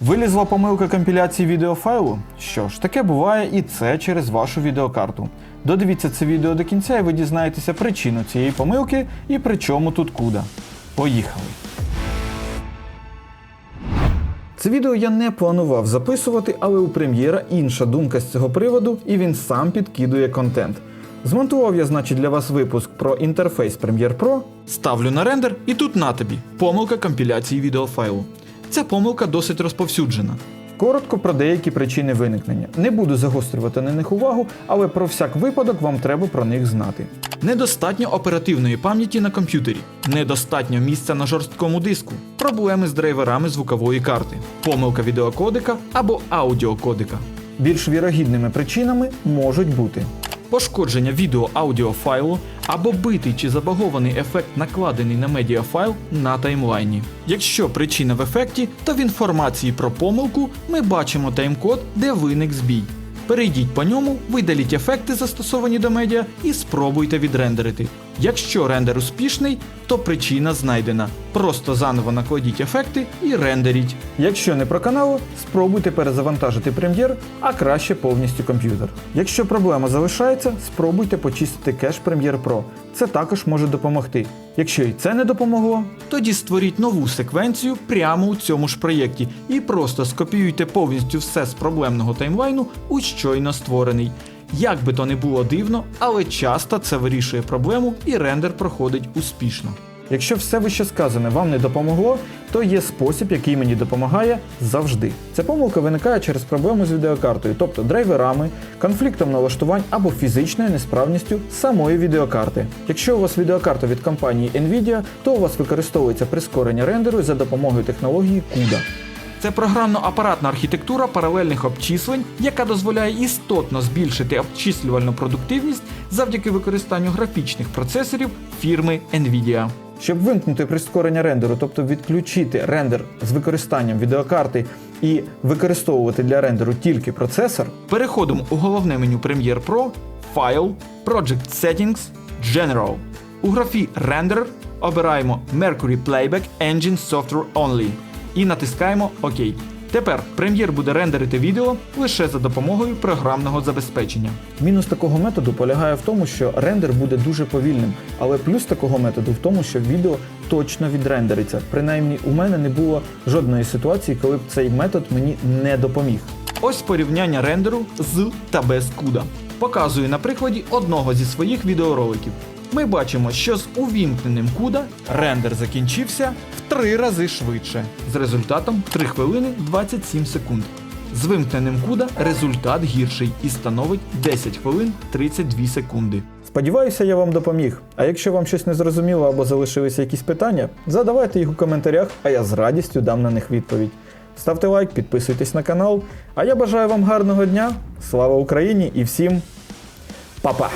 Вилізла помилка компіляції відеофайлу? Що ж, таке буває і це через вашу відеокарту. Додивіться це відео до кінця і ви дізнаєтеся причину цієї помилки і при чому тут куда. Поїхали! Це відео я не планував записувати, але у прем'єра інша думка з цього приводу, і він сам підкидує контент. Змонтував я, значить, для вас випуск про інтерфейс Premiere Pro. Ставлю на рендер, і тут на тобі помилка компіляції відеофайлу. Ця помилка досить розповсюджена. Коротко про деякі причини виникнення. Не буду загострювати на них увагу, але про всяк випадок вам треба про них знати. Недостатньо оперативної пам'яті на комп'ютері, недостатньо місця на жорсткому диску, проблеми з драйверами звукової карти, помилка відеокодика або аудіокодика. Більш вірогідними причинами можуть бути пошкодження відео-аудіофайлу або битий чи забагований ефект, накладений на медіафайл на таймлайні. Якщо причина в ефекті, то в інформації про помилку ми бачимо таймкод, де виник збій. Перейдіть по ньому, видаліть ефекти, застосовані до медіа, і спробуйте відрендерити. Якщо рендер успішний, то причина знайдена. Просто заново накладіть ефекти і рендеріть. Якщо не про каналу, спробуйте перезавантажити прем'єр, а краще повністю комп'ютер. Якщо проблема залишається, спробуйте почистити кеш Premiere Pro. Це також може допомогти. Якщо і це не допомогло, тоді створіть нову секвенцію прямо у цьому ж проєкті і просто скопіюйте повністю все з проблемного таймлайну у щойно створений. Як би то не було дивно, але часто це вирішує проблему і рендер проходить успішно. Якщо все вище сказане вам не допомогло, то є спосіб, який мені допомагає завжди. Ця помилка виникає через проблему з відеокартою, тобто драйверами, конфліктом налаштувань або фізичною несправністю самої відеокарти. Якщо у вас відеокарта від компанії Nvidia, то у вас використовується прискорення рендеру за допомогою технології CUDA. Це програмно-апаратна архітектура паралельних обчислень, яка дозволяє істотно збільшити обчислювальну продуктивність завдяки використанню графічних процесорів фірми Nvidia. Щоб вимкнути прискорення рендеру, тобто відключити рендер з використанням відеокарти і використовувати для рендеру тільки процесор, переходимо у головне меню Premiere Pro, File, Project Settings, General. У графі Render обираємо Mercury Playback Engine Software Only і натискаємо ОК. Тепер прем'єр буде рендерити відео лише за допомогою програмного забезпечення. Мінус такого методу полягає в тому, що рендер буде дуже повільним, але плюс такого методу в тому, що відео точно відрендериться. Принаймні, у мене не було жодної ситуації, коли б цей метод мені не допоміг. Ось порівняння рендеру з та без CUDA. Показую на прикладі одного зі своїх відеороликів. Ми бачимо, що з увімкненим CUDA рендер закінчився в три рази швидше, з результатом 3 хвилини 27 секунд. З вимкненим CUDA результат гірший і становить 10 хвилин 32 секунди. Сподіваюся, я вам допоміг. А якщо вам щось не зрозуміло або залишилися якісь питання, задавайте їх у коментарях, а я з радістю дам на них відповідь. Ставте лайк, підписуйтесь на канал. А я бажаю вам гарного дня. Слава Україні і всім па-па!